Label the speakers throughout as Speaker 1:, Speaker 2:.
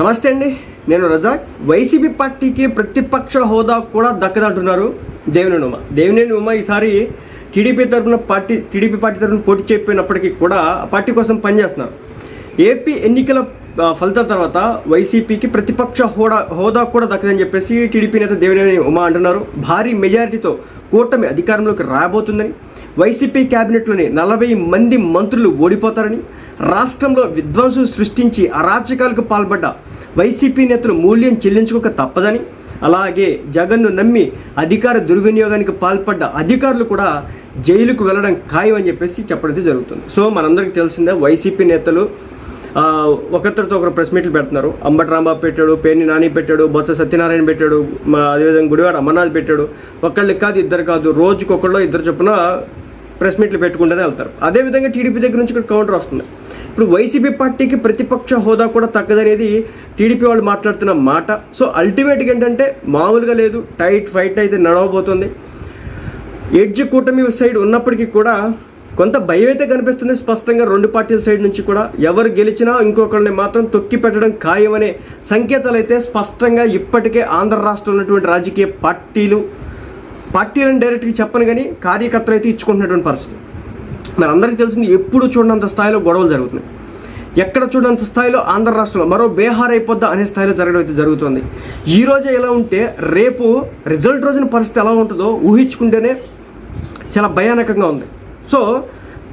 Speaker 1: నమస్తే అండి. నేను రజాక్. వైసీపీ పార్టీకి ప్రతిపక్ష హోదా కూడా దక్కదంటున్నారు దేవినేని ఉమ. దేవినేని ఉమ ఈసారి టీడీపీ తరఫున పార్టీ టీడీపీ పార్టీ తరఫున పోటీ చెప్పినప్పటికీ కూడా ఆ పార్టీ కోసం పనిచేస్తున్నారు. ఏపీ ఎన్నికల ఫలితం ఫలితాల తర్వాత వైసీపీకి ప్రతిపక్ష హోదా హోదా కూడా దక్కదని చెప్పేసి టీడీపీ నేత దేవినేని ఉమా అంటున్నారు. భారీ మెజారిటీతో కూటమి అధికారంలోకి రాబోతుందని వైసీపీ క్యాబినెట్లోని నలభై మంది మంత్రులు ఓడిపోతారని రాష్ట్రంలో విధ్వంసం సృష్టించి అరాచకాలకు పాల్పడ్డ వైసీపీ నేతలు మూల్యం చెల్లించుకోక తప్పదని అలాగే జగన్ను నమ్మి అధికార దుర్వినియోగానికి పాల్పడ్డ అధికారులు కూడా జైలుకు వెళ్ళడం ఖాయం అని చెప్పేసి చెప్పడం జరుగుతుంది. సో మనందరికీ తెలిసిందే వైసీపీ నేతలు ఒకరితో ఒకరు ప్రెస్ మీట్లు పెడుతున్నారు. అంబటి రాంబాబు పెట్టాడు పేర్ని నాని పెట్టాడు బొత్స సత్యనారాయణ పెట్టాడు అదేవిధంగా గుడివాడ అమర్నాథ్ పెట్టాడు. ఒకళ్ళకి కాదు ఇద్దరు కాదు రోజుకొకళ్ళు ఇద్దరు చొప్పున ప్రెస్ మీట్లు పెట్టుకుంటూనే వెళ్తారు. అదేవిధంగా టీడీపీ దగ్గర నుంచి ఇక్కడ కౌంటర్ వస్తుంది. ఇప్పుడు వైసీపీ పార్టీకి ప్రతిపక్ష హోదా కూడా తగ్గదనేది టీడీపీ వాళ్ళు మాట్లాడుతున్న మాట. సో అల్టిమేట్గా ఏంటంటే మామూలుగా లేదు. టైట్ ఫైట్ అయితే నడవబోతుంది. ఎడ్జ్ కూటమి సైడ్ ఉన్నప్పటికీ కూడా కొంత భయం అయితే కనిపిస్తుంది. స్పష్టంగా రెండు పార్టీల సైడ్ నుంచి కూడా ఎవరు గెలిచినా ఇంకొకరిని మాత్రం తొక్కి పెట్టడం ఖాయమనే సంకేతాలు అయితే స్పష్టంగా ఇప్పటికే ఆంధ్ర రాష్ట్రంలో ఉన్నటువంటి రాజకీయ పార్టీలు పార్టీలను డైరెక్ట్గా చెప్పను కానీ కార్యకర్తలు అయితే ఇచ్చుకుంటున్నటువంటి పరిస్థితి. మరి అందరికీ తెలిసింది ఎప్పుడు చూడనంత స్థాయిలో గొడవలు జరుగుతున్నాయి. ఎక్కడ చూడనంత స్థాయిలో ఆంధ్ర రాష్ట్రంలో మరో బీహార్ అయిపోద్దా అనే స్థాయిలో జరగడం అయితే జరుగుతుంది. ఈ రోజే ఎలా ఉంటే రేపు రిజల్ట్ రోజున పరిస్థితి ఎలా ఉంటుందో ఊహించుకుంటేనే చాలా భయానకంగా ఉంది. సో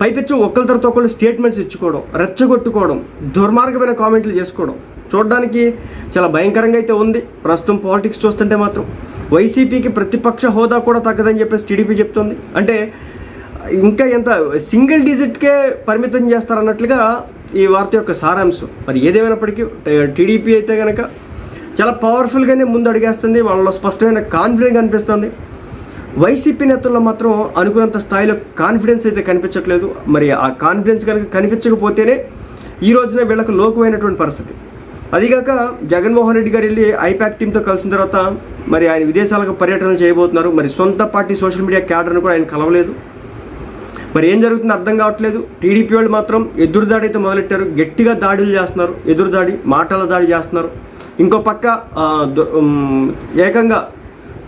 Speaker 1: పైపెచ్చు ఒకరి తర్వాత ఒకళ్ళు స్టేట్మెంట్స్ ఇచ్చుకోవడం రెచ్చగొట్టుకోవడం దుర్మార్గమైన కామెంట్లు చేసుకోవడం చూడడానికి చాలా భయంకరంగా అయితే ఉంది. ప్రస్తుతం పాలిటిక్స్ చూస్తుంటే మాత్రం వైసీపీకి ప్రతిపక్ష హోదా కూడా తగ్గదని చెప్పేసి టీడీపీ చెప్తుంది. అంటే ఇంకా ఎంత? సింగిల్ డిజిట్కే పరిమితం చేస్తారన్నట్లుగా ఈ వార్త యొక్క సారాంశం. మరి ఏదేమైనప్పటికీ టీడీపీ అయితే కనుక చాలా పవర్ఫుల్గానే ముందు అడిగేస్తుంది వాళ్ళలో స్పష్టమైన కాన్ఫిడెన్స్ కనిపిస్తుంది. వైసీపీ నేతల్లో మాత్రం అనుకున్నంత స్థాయిలో కాన్ఫిడెన్స్ అయితే కనిపించట్లేదు. మరి ఆ కాన్ఫిడెన్స్ కనుక కనిపించకపోతేనే ఈ రోజున వీళ్ళకు లోకమైనటువంటి పరిస్థితి. అదిగాక జగన్మోహన్ రెడ్డి గారు వెళ్ళి ఐపాక్ టీంతో కలిసిన తర్వాత మరి ఆయన విదేశాలకు పర్యటనలు చేయబోతున్నారు. మరి సొంత పార్టీ సోషల్ మీడియా క్యాడర్ను కూడా ఆయన కలవలేదు. మరి ఏం జరుగుతుందో అర్థం కావట్లేదు. టీడీపీ వాళ్ళు మాత్రం ఎదురుదాడి అయితే మొదలెట్టారు. గట్టిగా దాడులు చేస్తున్నారు. ఎదురుదాడి మాటల దాడి చేస్తున్నారు. ఇంకో పక్క ఏకంగా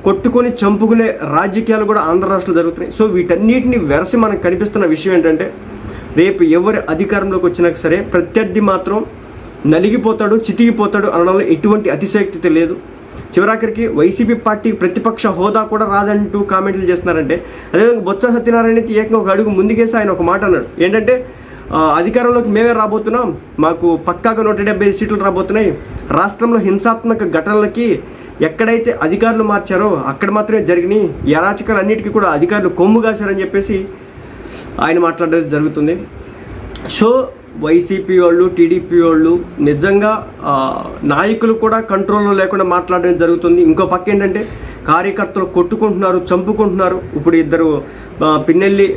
Speaker 1: కొట్టుకొని చంపుకునే రాజకీయాలు కూడా ఆంధ్ర రాష్ట్రంలో జరుగుతున్నాయి. సో వీటన్నిటిని వెరసి మనకు కనిపిస్తున్న విషయం ఏంటంటే రేపు ఎవరి అధికారంలోకి వచ్చినా సరే ప్రత్యర్థి మాత్రం నలిగిపోతాడు చితికిపోతాడు అనడంలో ఎటువంటి అతిశయక్తి లేదు. చివరాఖరికి వైసీపీ పార్టీ ప్రతిపక్ష హోదా కూడా రాదంటూ కామెంట్లు చేస్తున్నారంటే అదేవిధంగా బొత్స సత్యనారాయణ అయితే ఏకంగా ఒక అడుగు ముందుకేసి ఆయన ఒక మాట అన్నాడు. ఏంటంటే అధికారంలోకి మేమే రాబోతున్నాం మాకు పక్కాగా నూట డెబ్బై సీట్లు రాబోతున్నాయి రాష్ట్రంలో హింసాత్మక ఘటనలకి ఎక్కడైతే అధికారులు మార్చారో అక్కడ మాత్రమే జరిగినాయి ఈ అరాచకాలు అన్నిటికీ కూడా అధికారులు కొమ్ము కాశారని చెప్పేసి ఆయన మాట్లాడేది జరుగుతుంది. సో వైసీపీ వాళ్ళు టీడీపీ వాళ్ళు నిజంగా నాయకులు కూడా కంట్రోల్లో లేకుండా మాట్లాడడం జరుగుతుంది. ఇంకో పక్క ఏంటంటే కార్యకర్తలు కొట్టుకుంటున్నారు చంపుకుంటున్నారు. ఇప్పుడు ఇద్దరు పిన్నెల్లి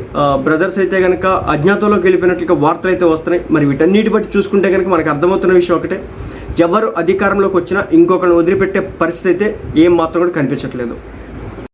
Speaker 1: బ్రదర్స్ అయితే కనుక అజ్ఞాతంలోకి వెళ్ళిపోయినట్లుగా వార్తలు అయితే వస్తున్నాయి. మరి వీటన్నిటి బట్టి చూసుకుంటే కనుక మనకు అర్థమవుతున్న విషయం ఒకటే. ఎవరు అధికారంలోకి వచ్చినా ఇంకొకరిని వదిలిపెట్టే పరిస్థితి అయితే ఏం మాత్రం కూడా కనిపించట్లేదు.